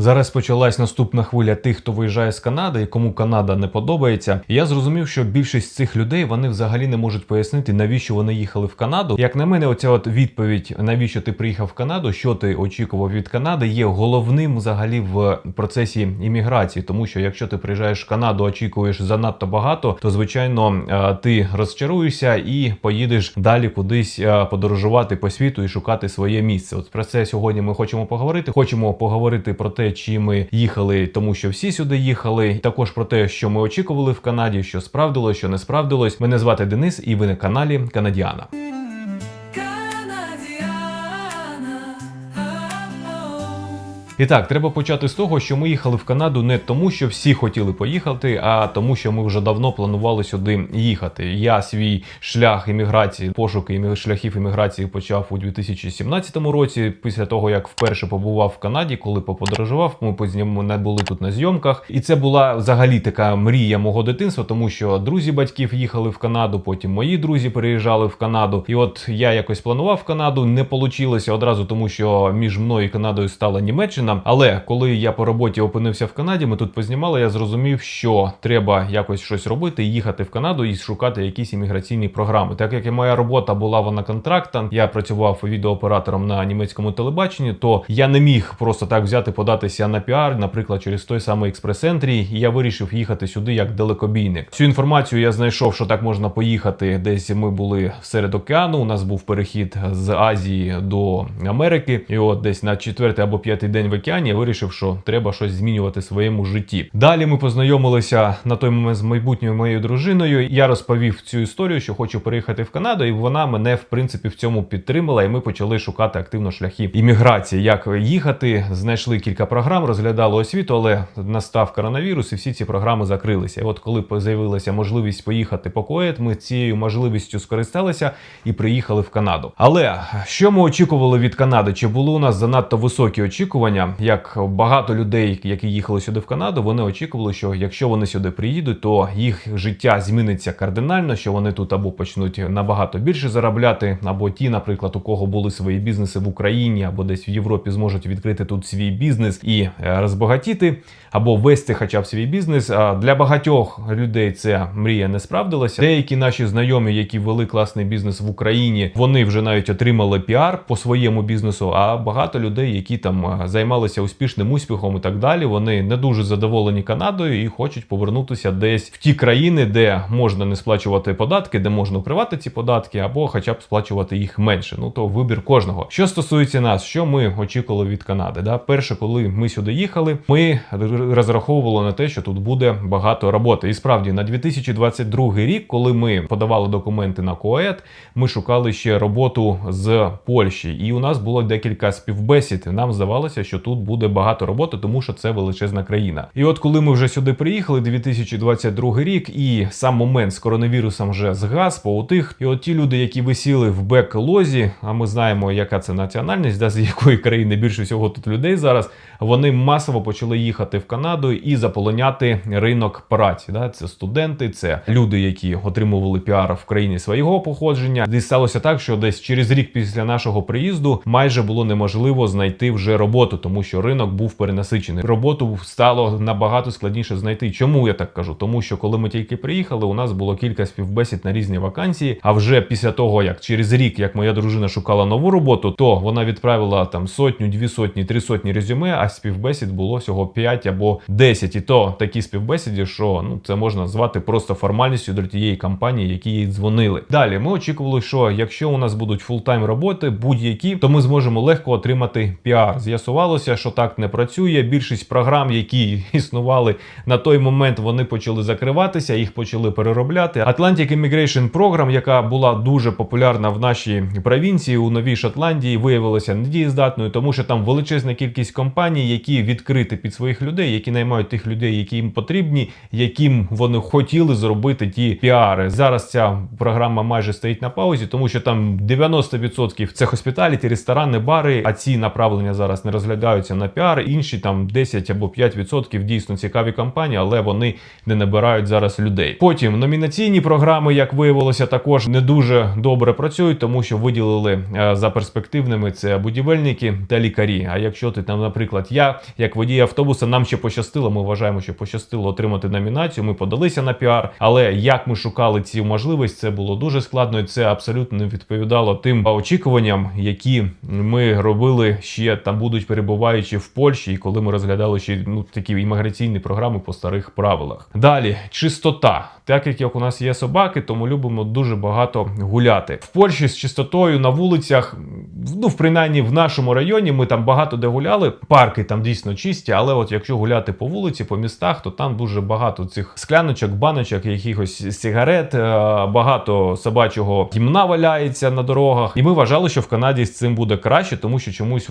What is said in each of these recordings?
Зараз почалась наступна хвиля тих, хто виїжджає з Канади і кому Канада не подобається. Я зрозумів, що більшість цих людей вони взагалі не можуть пояснити, навіщо вони їхали в Канаду. Як на мене, оця от відповідь, навіщо ти приїхав в Канаду, що ти очікував від Канади, є головним взагалі в процесі імміграції. Тому що якщо ти приїжджаєш в Канаду, очікуєш занадто багато, то звичайно е, ти розчаруєшся і поїдеш далі кудись е, подорожувати по світу і шукати своє місце. От про це сьогодні ми хочемо поговорити. Хочемо поговорити про те, чи ми їхали, тому що всі сюди їхали. Також про те, що ми очікували в Канаді, що справдилось, що не справдилось. Мене звати Денис, і ви на каналі Канадіана. І так, треба почати з того, що ми їхали в Канаду не тому, що всі хотіли поїхати, а тому, що ми вже давно планували сюди їхати. Я свій шлях імміграції, пошуки шляхів імміграції почав у 2017 році, після того як вперше побував в Канаді, коли поподорожував. Ми познім не були тут на зйомках, і це була взагалі така мрія мого дитинства, тому що друзі батьків їхали в Канаду, потім мої друзі переїжджали в Канаду. І от я якось планував Канаду, не получилося одразу, тому що між мною і Канадою стала Німеччина. Але коли я по роботі опинився в Канаді, ми тут познімали. Я зрозумів, що треба якось щось робити, їхати в Канаду і шукати якісь імміграційні програми. Так як і моя робота була вона контрактом, я працював відеооператором на німецькому телебаченні, то я не міг просто так взяти податися на піар, наприклад, через той самий експрес-ентрі. І я вирішив їхати сюди як далекобійник. Цю інформацію я знайшов, що так можна поїхати. Десь ми були серед океану. У нас був перехід з Азії до Америки, і от десь на четвертий або п'ятий день океані я вирішив, що треба щось змінювати в своєму житті. Далі ми познайомилися на той момент з майбутньою моєю дружиною. Я розповів цю історію, що хочу переїхати в Канаду, і вона мене в принципі в цьому підтримала. І ми почали шукати активно шляхи імміграції, як їхати. Знайшли кілька програм, розглядали освіту, але настав коронавірус, і всі ці програми закрилися. І от коли з'явилася можливість поїхати по КОЕД, ми цією можливістю скористалися і приїхали в Канаду. Але що ми очікували від Канади? Чи були у нас занадто високі очікування? Як багато людей, які їхали сюди в Канаду, вони очікували, що якщо вони сюди приїдуть, то їх життя зміниться кардинально, що вони тут або почнуть набагато більше заробляти, або ті, наприклад, у кого були свої бізнеси в Україні, або десь в Європі зможуть відкрити тут свій бізнес і е, розбагатіти, або вести хоча б свій бізнес. Для багатьох людей це мрія не справдилася. Деякі наші знайомі, які вели класний бізнес в Україні, вони вже навіть отримали піар по своєму бізнесу. А багато людей, які там е, займалися успішним успіхом і так далі, вони не дуже задоволені Канадою і хочуть повернутися десь в ті країни, де можна не сплачувати податки, де можна укривати ці податки, або хоча б сплачувати їх менше. Ну то вибір кожного. Що стосується нас, що ми очікували від Канади? Да, перше, коли ми сюди їхали, ми розраховували на те, що тут буде багато роботи. І справді на 2022 рік, коли ми подавали документи на КОЕД, ми шукали ще роботу з Польщі, і у нас було декілька співбесід. Нам здавалося, що тут буде багато роботи, тому що це величезна країна. І от коли ми вже сюди приїхали, 2022 рік, і сам момент з коронавірусом вже згас, поутих. І от ті люди, які висіли в бек-лозі, а ми знаємо, яка це національність, да, з якої країни більше всього тут людей зараз. Вони масово почали їхати в Канаду і заполоняти ринок праці. Да? Це студенти, це люди, які отримували піар в країні свого походження. І сталося так, що десь через рік після нашого приїзду майже було неможливо знайти вже роботу, тому що ринок був перенасичений. Роботу стало набагато складніше знайти. Чому я так кажу? Тому що коли ми тільки приїхали, у нас було кілька співбесід на різні вакансії. А вже після того, як через рік, як моя дружина шукала нову роботу, то вона відправила там сотню, дві сотні, три сотні резюме, а співбесід було всього 5 або 10. І то такі співбесіди, що ну це можна звати просто формальністю для тієї компанії, які їй дзвонили. Далі ми очікували, що якщо у нас будуть фултайм роботи, будь-які, то ми зможемо легко отримати піар. З'ясувалося, що так не працює. Більшість програм, які існували на той момент, вони почали закриватися, їх почали переробляти. Atlantic Immigration Program, яка була дуже популярна в нашій провінції у Новій Шотландії, виявилася недієздатною, тому що там величезна кількість компаній, які відкриті під своїх людей, які наймають тих людей, які їм потрібні, яким вони хотіли зробити ті піари. Зараз ця програма майже стоїть на паузі, тому що там 90% це хоспіталіті, ресторани, бари. А ці направлення зараз не розглядаються на піар. Інші там 10 або 5% дійсно цікаві компанії, але вони не набирають зараз людей. Потім номінаційні програми, як виявилося, також не дуже добре працюють, тому що виділили е, за перспективними це будівельники та лікарі. А якщо ти там, наприклад, я, як водій автобуса, нам ще пощастило. Ми вважаємо, що пощастило отримати номінацію. Ми подалися на піар. Але як ми шукали ці можливості, це було дуже складно, і це абсолютно не відповідало тим очікуванням, які ми робили ще там, будуть перебуваючи в Польщі, і коли ми розглядали ще ну такі імміграційні програми по старих правилах. Далі чистота. Так як як у нас є собаки, тому любимо дуже багато гуляти. В Польщі з чистотою на вулицях, ну в принаймні в нашому районі, ми там багато де гуляли. Парки там дійсно чисті, але от якщо гуляти по вулиці, по містах, то там дуже багато цих скляночок, баночок, якихось сигарет, е, багато собачого гімна валяється на дорогах. І ми вважали, що в Канаді з цим буде краще, тому що чомусь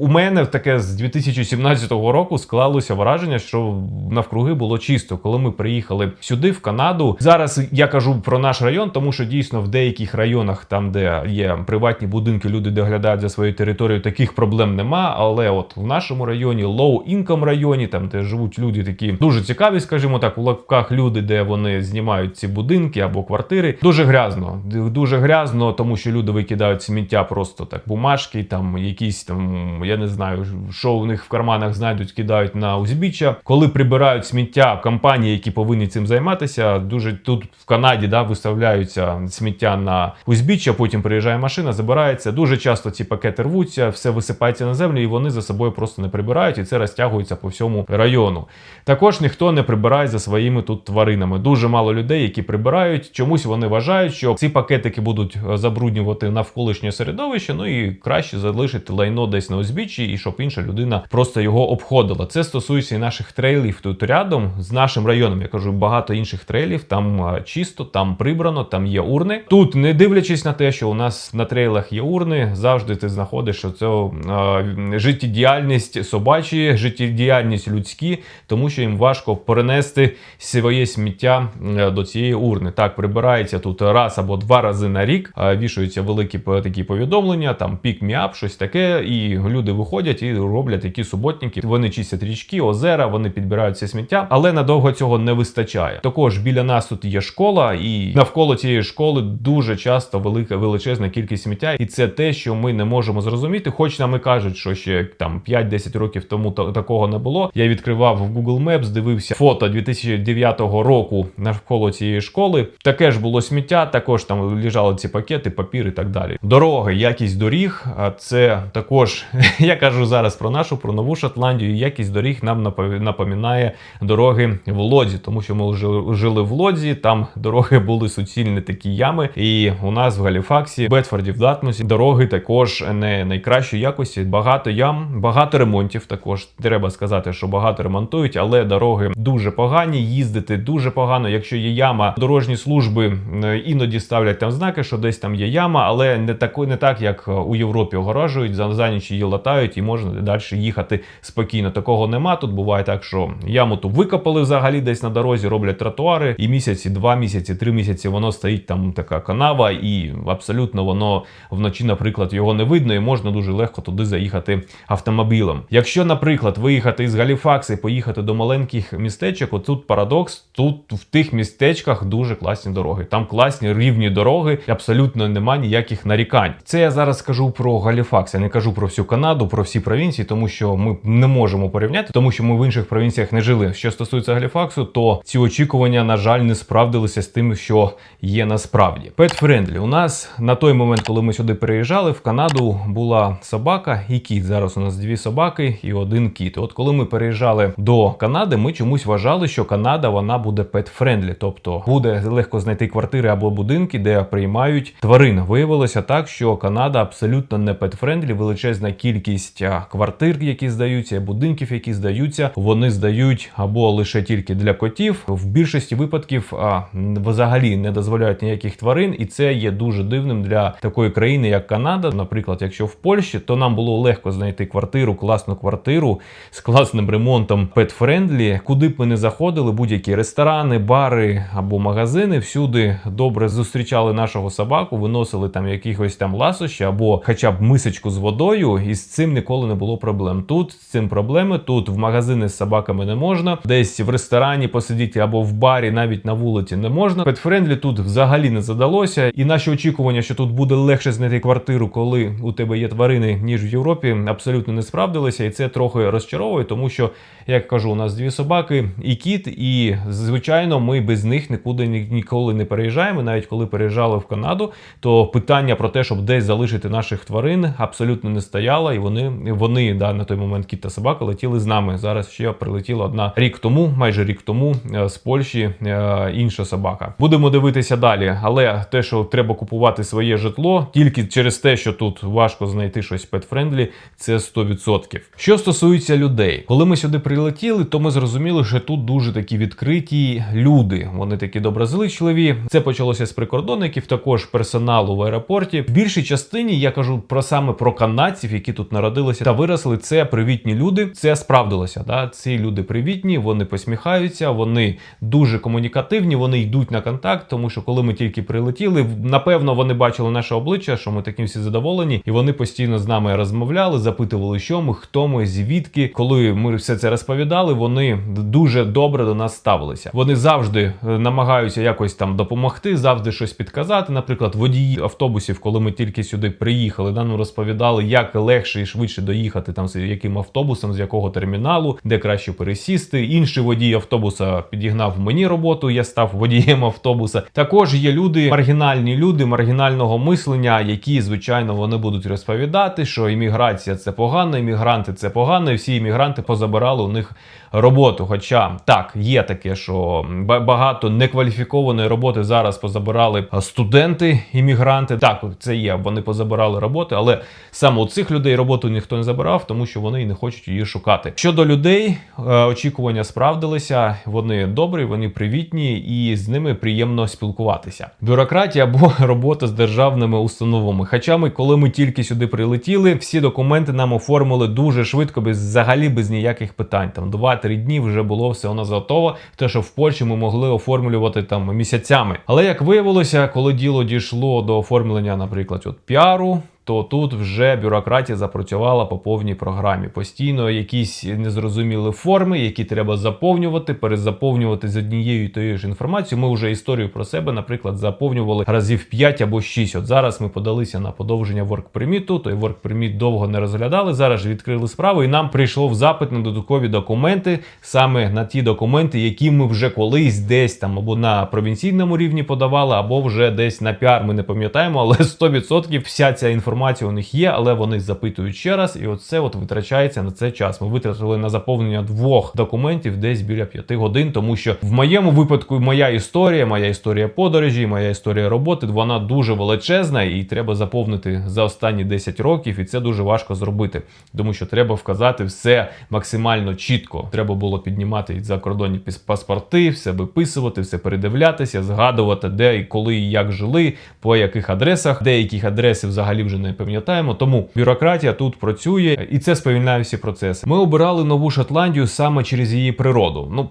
у мене таке з 2017 року склалося враження, що навкруги було чисто. Коли ми приїхали сюди, в Канаду, зараз я кажу про наш район, тому що дійсно в деяких районах, там де є приватні будинки, люди доглядають за своєю територією, таких проблем нема. Але от в нашому районі, low income районі, там де живуть люди такі дуже цікаві, скажімо так, у лапках люди, де вони знімають ці будинки або квартири. Дуже грязно, дуже грязно, тому що люди викидають сміття просто так, бумажки, там якісь там, я не знаю, що у них в карманах знайдуть, кидають на узбіччя. Коли прибирають сміття компанії, які повинні цим займатися, дуже тут в Канаді да, виставляються сміття на узбіччя, потім приїжджає машина, забирається. Дуже часто ці пакети рвуться, все висипається на землю, і вони за собою просто не прибирають, і це розтягується по всьому району. Також ніхто не прибирає за своїми тут тваринами. Дуже мало людей, які прибирають. Чомусь вони вважають, що ці пакетики будуть е, забруднювати навколишнє середовище. Ну і краще залишити лайно десь на узбіччі, і щоб інша людина просто його обходила. Це стосується і наших трейлів тут рядом з нашим районом. Я кажу, багато інших трейлів. Там е, чисто, там прибрано, там є урни. Тут, не дивлячись на те, що у нас на трейлах є урни, завжди ти знаходиш що це е, життєдіяльність собачі, життєдіяльність людські, тому що їм важко перенести своє сміття до цієї урни. Так, прибирається тут раз або два рази на рік, вішаються великі такі повідомлення, там пік міап, щось таке, і люди виходять і роблять такі суботники. Вони чистять річки, озера, вони підбирають це сміття, але надовго цього не вистачає. Також біля нас тут є школа, і навколо цієї школи дуже часто велика величезна кількість сміття, і це те, що ми не можемо зрозуміти. Хоч нам і кажуть, що ще там 5-10 років тому та- такого не було. Я відкривав в Google Maps, дивився фото 2009 року навколо цієї школи. Таке ж було сміття, також там лежали ці пакети, папір і так далі. Дороги, якість доріг, а це також я кажу зараз про нашу, про нову Шотландію. Якість доріг нам напоминає дороги в Лодзі, тому що ми жили в Лодзі, там дороги були суцільні такі ями. І у нас в Галіфаксі, Бетфорді, в Датмусі дороги також не найкращої якості. Багато ям, багато ремонтів. Також треба сказати, що багато ремонтують, але дороги дуже погані. Їздити дуже погано. Якщо є яма, дорожні служби іноді ставлять там знаки, що десь там є яма, але не тако, не так, як е, у Європі огорожують, за, за ніч її латають і можна далі їхати спокійно. Такого нема. Тут буває так, що яму ту викопали взагалі десь на дорозі, роблять тротуари, і місяці, два місяці, три місяці воно стоїть там така канава, і абсолютно воно вночі, наприклад, його не видно, і можна дуже легко туди заїхати автомобілем. Якщо, наприклад, виїхати із Галіфакса і поїхати до маленьких містечок, отут парадокс, тут в тих містечках дуже класні дороги. Там класні рівні дороги, абсолютно нема ніяких нарікань. Це я зараз скажу про Галіфакс. Я не кажу про всю Канаду, про всі провінції, тому що ми не можемо порівняти, тому що ми в інших провінціях не жили. Що стосується Галіфаксу, то ці очікування, на жаль, не справдилися з тим, що є насправді. Pet Friendly. У нас на той момент, коли ми сюди переїжджали, в Канаду була собака і кіт. Зараз у нас дві собаки і один кіт. От коли ми переїжджали до Канади, ми чомусь вважали, що Канада вона буде pet friendly, тобто буде легко знайти квартири або будинки, де приймають тварин. Виявилося так, що Канада абсолютно не pet friendly, величезна кількість квартир, які здаються, будинків, які здаються, вони здають або лише тільки для котів. В більшості випадків а, взагалі не дозволяють ніяких тварин, і це є дуже дивним для такої країни, як Канада. Наприклад, якщо в Польщі, то нам було легко знайти квартиру, класну квартиру з класним ремонтом pet-friendly. Куди б ми не заходили, будь-які ресторани, бари або магазини, всюди добре зустрічали нашого собаку, виносили там якихось там ласощі або хоча б мисочку з водою, і з цим ніколи не було проблем. Тут з цим проблеми. Тут в магазини з собаками не можна, десь в ресторані посидіти або в барі, навіть на вулиці не можна. Петфрендлі тут взагалі не задалося. І наші очікування, що тут буде легше знайти квартиру, коли у тебе є тварини, ніж в Європі, абсолютно не справдилися. Залишилися, і це трохи розчаровує, тому що, як кажу, у нас дві собаки і кіт, і звичайно, ми без них нікуди ні- ніколи не переїжджаємо. Навіть коли переїжджали в Канаду, то питання про те, щоб десь залишити наших тварин, абсолютно не стояло. І вони вони да на той момент кіт та собака летіли з нами. Зараз ще прилетіла одна рік тому, майже рік тому е, з Польщі е, інша собака. Будемо дивитися далі. Але те, що треба купувати своє житло, тільки через те, що тут важко знайти щось петфрендлі, це 100%. Що стосується людей, коли ми сюди прилетіли, то ми зрозуміли, що тут дуже такі відкриті люди. Вони такі доброзичливі. Це почалося з прикордонників, також персоналу в аеропорті. В більшій частині я кажу про саме про канадців, які тут народилися та виросли. Це привітні люди. Це справдилося. Да? Ці люди привітні, вони посміхаються, вони дуже комунікативні, вони йдуть на контакт, тому що коли ми тільки прилетіли, напевно, вони бачили наше обличчя, що ми такі всі задоволені, і вони постійно з нами розмовляли, запитували, що ми, хто ми, звідки. Коли ми все це розповідали, вони дуже добре до нас ставилися. Вони завжди е, намагаються якось там допомогти, завжди щось підказати. Наприклад, водії автобусів, коли ми тільки сюди приїхали, нам розповідали, як легше і швидше доїхати там з яким автобусом, з якого терміналу, де краще пересісти. Інший водій автобуса підігнав мені роботу. Я став водієм автобуса. Також є люди, маргінальні люди маргінального мислення, які звичайно вони будуть розповідати, що імміграція це погано, іммігранти це погано, і всі іммігранти позабирали у них роботу. Хоча так є таке, що ба- багато некваліфікованої роботи зараз позабирали студенти, іммігранти. Так, це є. Вони позабирали роботи, але саме у цих людей роботу ніхто не забирав, тому що вони і не хочуть її шукати. Щодо людей, е, очікування справдилися. Вони добрі, вони привітні, і з ними приємно спілкуватися. Бюрократія або робота з державними установами. Хоча ми, коли ми тільки сюди прилетіли, всі документи нам оформили дуже швидко, без взагалі без ніяких питань. Там 2-3 дні вже було все у нас готово. Те, що в Польщі ми могли оформлювати там місяцями. Але як виявилося, коли діло дійшло до оформлення, наприклад, от піару. То тут вже бюрократія запрацювала по повній програмі. Постійно якісь незрозумілі форми, які треба заповнювати, перезаповнювати з однією і тією ж інформацією. Ми вже історію про себе, наприклад, заповнювали разів 5 або 6. От зараз ми подалися на подовження permit, той permit довго не розглядали. Зараз ж відкрили справу, і нам прийшло в запит на додаткові документи, саме на ті документи, які ми вже колись десь там або на провінційному рівні подавали, або вже десь на піар. Ми не пам'ятаємо, але 100% вся ця інформація у них є, але вони запитують ще раз, і оце от витрачається на це час. Ми витратили на заповнення двох документів десь біля п'яти годин, тому що в моєму випадку моя історія, моя історія подорожі, моя історія роботи, вона дуже величезна, і треба заповнити за останні 10 років, і це дуже важко зробити, тому що треба вказати все максимально чітко. Треба було піднімати закордонні паспорти, все виписувати, все передивлятися, згадувати, де і коли і як жили, по яких адресах, деяких адреси взагалі вже не пам'ятаємо. Тому бюрократія тут працює, і це сповільняє всі процеси. Ми обирали нову Шотландію саме через її природу. Ну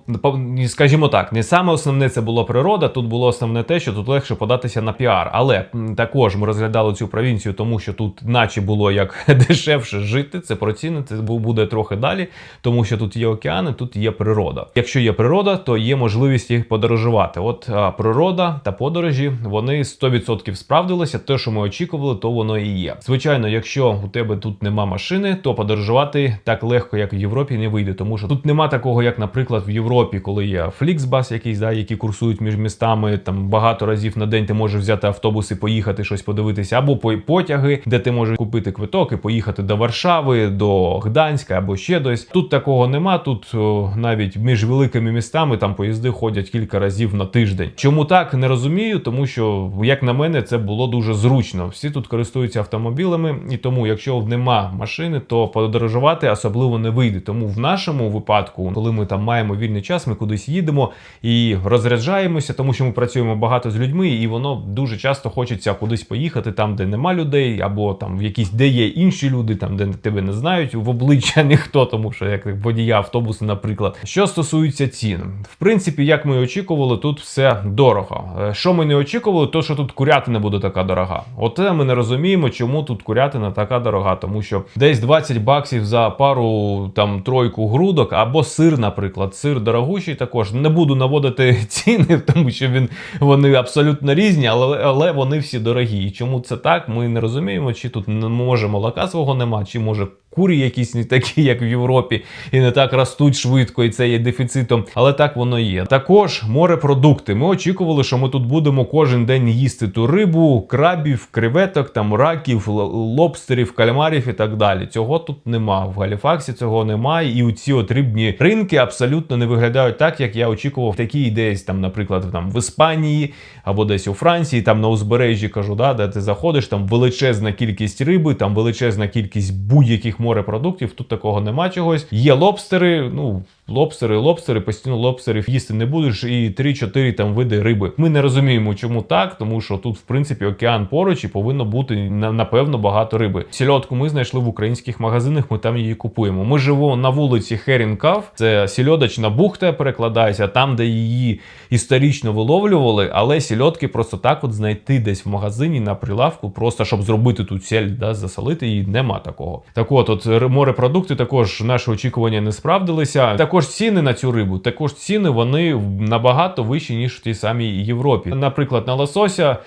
скажімо так, не саме основне це була природа. Тут було основне те, що тут легше податися на піар. Але також ми розглядали цю провінцію, тому що тут, наче було як дешевше жити. Це про ціни, це буде трохи далі, тому що тут є океани, тут є природа. Якщо є природа, то є можливість їх подорожувати. От природа та подорожі вони 100% справдилися. Те, що ми очікували, то воно і є. Звичайно, якщо у тебе тут нема машини, то подорожувати так легко, як в Європі, не вийде, тому що тут нема такого, як, наприклад, в Європі, коли є фліксбас, якийсь, да, які курсують між містами. Там багато разів на день ти можеш взяти автобус і поїхати щось подивитися, або по- потяги, де ти можеш купити квиток і поїхати до Варшави, до Гданська або ще десь. Тут такого нема. Тут навіть між великими містами там поїзди ходять кілька разів на тиждень. Чому так не розумію? Тому що, як на мене, це було дуже зручно. Всі тут користуються автомобілями, і тому, якщо нема машини, то подорожувати особливо не вийде. Тому в нашому випадку, коли ми там маємо вільний час, ми кудись їдемо і розряджаємося, тому що ми працюємо багато з людьми, і воно дуже часто хочеться кудись поїхати там, де нема людей, або там в якісь де є інші люди, там де тебе не знають в обличчя ніхто, тому що як водія автобусу, наприклад. Що стосується цін, в принципі, як ми очікували, тут все дорого. Е, Що ми не очікували, то що тут курятина буде така дорога. Оте ми не розуміємо, чому тут курятина така дорога, тому що десь 20 баксів за пару там тройку грудок, або сир, наприклад. Сир дорогущий також. Не буду наводити ціни, тому що він вони абсолютно різні, але, але вони всі дорогі. І чому це так? Ми не розуміємо, чи тут не може молока свого нема, чи може курі якісь не такі, як в Європі, і не так ростуть швидко, і це є дефіцитом. Але так воно є. Також морепродукти. Ми очікували, що ми тут будемо кожен день їсти ту рибу, крабів, креветок, там раків, лобстерів, кальмарів і так далі. Цього тут нема. В Галіфаксі цього немає. І ці от рибні ринки абсолютно не виглядають так, як я очікував. Такі десь там, наприклад, там в Іспанії або десь у Франції, там на узбережжі кажу, да, де ти заходиш, там величезна кількість риби, там величезна кількість будь-яких морепродуктів. Тут такого нема чогось. Є лобстери, ну. Лобстери, лобстери, постійно лобстерів їсти не будеш, і 3-4 там види риби. Ми не розуміємо, чому так, тому що тут, в принципі, океан поруч і повинно бути напевно багато риби. Сільотку ми знайшли в українських магазинах, ми там її купуємо. Ми живемо на вулиці Херінкав, це сільодочна бухта перекладається, там, де її історично виловлювали, але сільотки просто так от знайти десь в магазині на прилавку, просто щоб зробити тут сіль, да, засолити її, нема такого. Так от, от морепродукти також наші очікування не справдилися. Також ціни на цю рибу, також ціни вони набагато вищі, ніж в тій самій Європі. Наприклад, на лосося.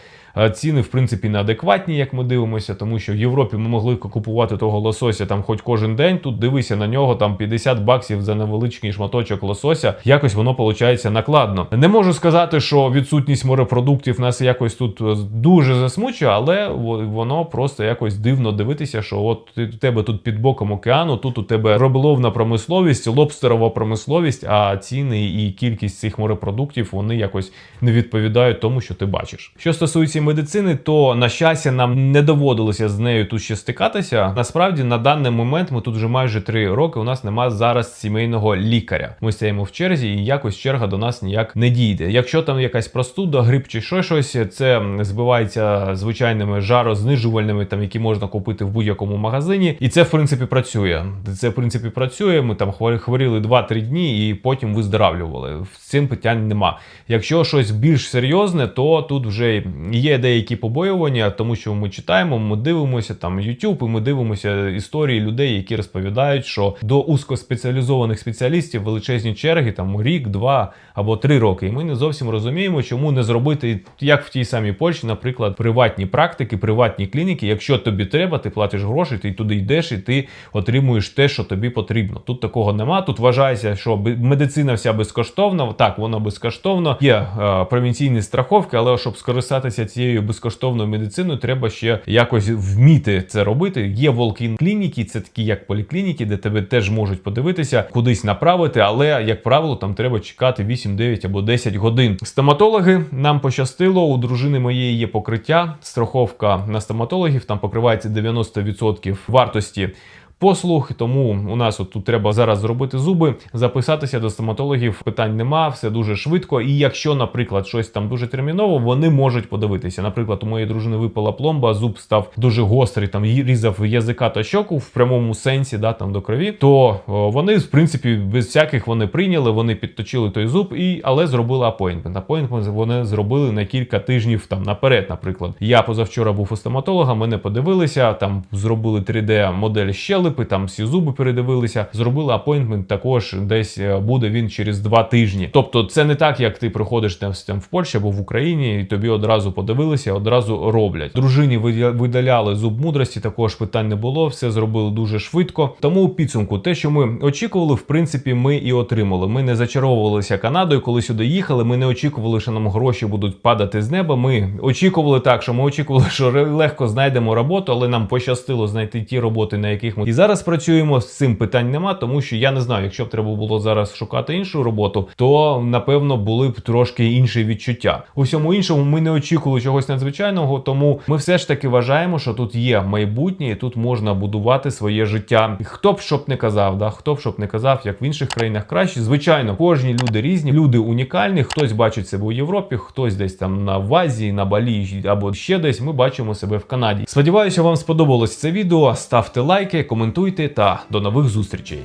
Ціни, в принципі, неадекватні, як ми дивимося, тому що в Європі ми могли купувати того лосося там хоч кожен день. Тут дивися на нього там 50 баксів за невеличкий шматочок лосося. Якось воно виходить накладно. Не можу сказати, що відсутність морепродуктів нас якось тут е, дуже засмучує, але воно просто якось дивно дивитися, що от у тебе тут під боком океану, тут у тебе риболовна промисловість, лобстерова промисловість, а ціни і кількість цих морепродуктів вони якось не відповідають тому, що ти бачиш. Що стосується медицини, то на щастя нам не доводилося з нею тут ще стикатися. Насправді, на даний момент ми тут вже майже три роки. У нас немає зараз сімейного лікаря. Ми стоїмо в черзі, і якось черга до нас ніяк не дійде. Якщо там якась простуда, грип чи що щось, це збивається звичайними жарознижувальними, там які можна купити в будь-якому магазині, і це в принципі працює. Це в принципі працює. Ми там хворі- хворіли 2-3 дні і потім виздоравлювали. В цим питань нема. Якщо щось більш серйозне, то тут вже є деякі побоювання, тому що ми читаємо, ми дивимося там YouTube, і ми дивимося історії людей, які розповідають, що до узкоспеціалізованих спеціалістів величезні черги, там рік, два або три роки. І ми не зовсім розуміємо, чому не зробити як в тій самій Польщі, наприклад, приватні практики, приватні клініки. Якщо тобі треба, ти платиш гроші, ти туди йдеш і ти отримуєш те, що тобі потрібно. Тут такого нема. Тут вважається, що медицина вся безкоштовна. Так, вона безкоштовна. Є е, провінційні страховки, але щоб скористатися цією безкоштовною медициною, треба ще якось вміти це робити. Є волкін клініки, це такі як поліклініки, де тебе теж можуть подивитися, кудись направити, але як правило, там треба чекати 8, 9 або 10 годин. Стоматологи нам пощастило. У дружини моєї є покриття. Страховка на стоматологів там покривається 90% вартості. Послуг, тому у нас от тут треба зараз зробити зуби, записатися до стоматологів. Питань нема, все дуже швидко. І якщо, наприклад, щось там дуже терміново, вони можуть подивитися. Наприклад, у моєї дружини випала пломба, зуб став дуже гострий, там різав язика та щоку в прямому сенсі, да там до крові. То вони, в принципі, без всяких вони прийняли, вони підточили той зуб, і але зробили апойнтмент. Апойнтмент вони зробили на кілька тижнів там наперед. Наприклад, я позавчора був у стоматолога, мене подивилися, там зробили 3D модель щелепи, там всі зуби передивилися. Зробили апойнтмент також десь е, буде він через два тижні. Тобто, це не так, як ти приходиш там, там в Польщі або в Україні, і тобі одразу подивилися, одразу роблять. Дружині видаляли зуб мудрості, також питань не було. Все зробили дуже швидко. Тому у підсумку, те, що ми очікували, в принципі, ми і отримали. Ми не зачаровувалися Канадою, коли сюди їхали. Ми не очікували, що нам гроші будуть падати з неба. Ми очікували так, що ми очікували, що легко знайдемо роботу, але нам пощастило знайти ті роботи, на яких ми і зараз працюємо. З цим питань нема, тому що я не знаю, якщо б треба було зараз шукати іншу роботу, то напевно були б трошки інші відчуття. У всьому іншому ми не очікували чогось надзвичайного, тому ми все ж таки вважаємо, що тут є майбутнє, і тут можна будувати своє життя. Хто б щоб не казав, да хто б щоб не казав, як в інших країнах краще. Звичайно, кожні люди різні, люди унікальні. Хтось бачить себе у Європі, хтось десь там на в Азії, на Балі або ще десь. Ми бачимо себе в Канаді. Сподіваюся, вам сподобалось це відео. Ставте лайки, коментуйте та до нових зустрічей.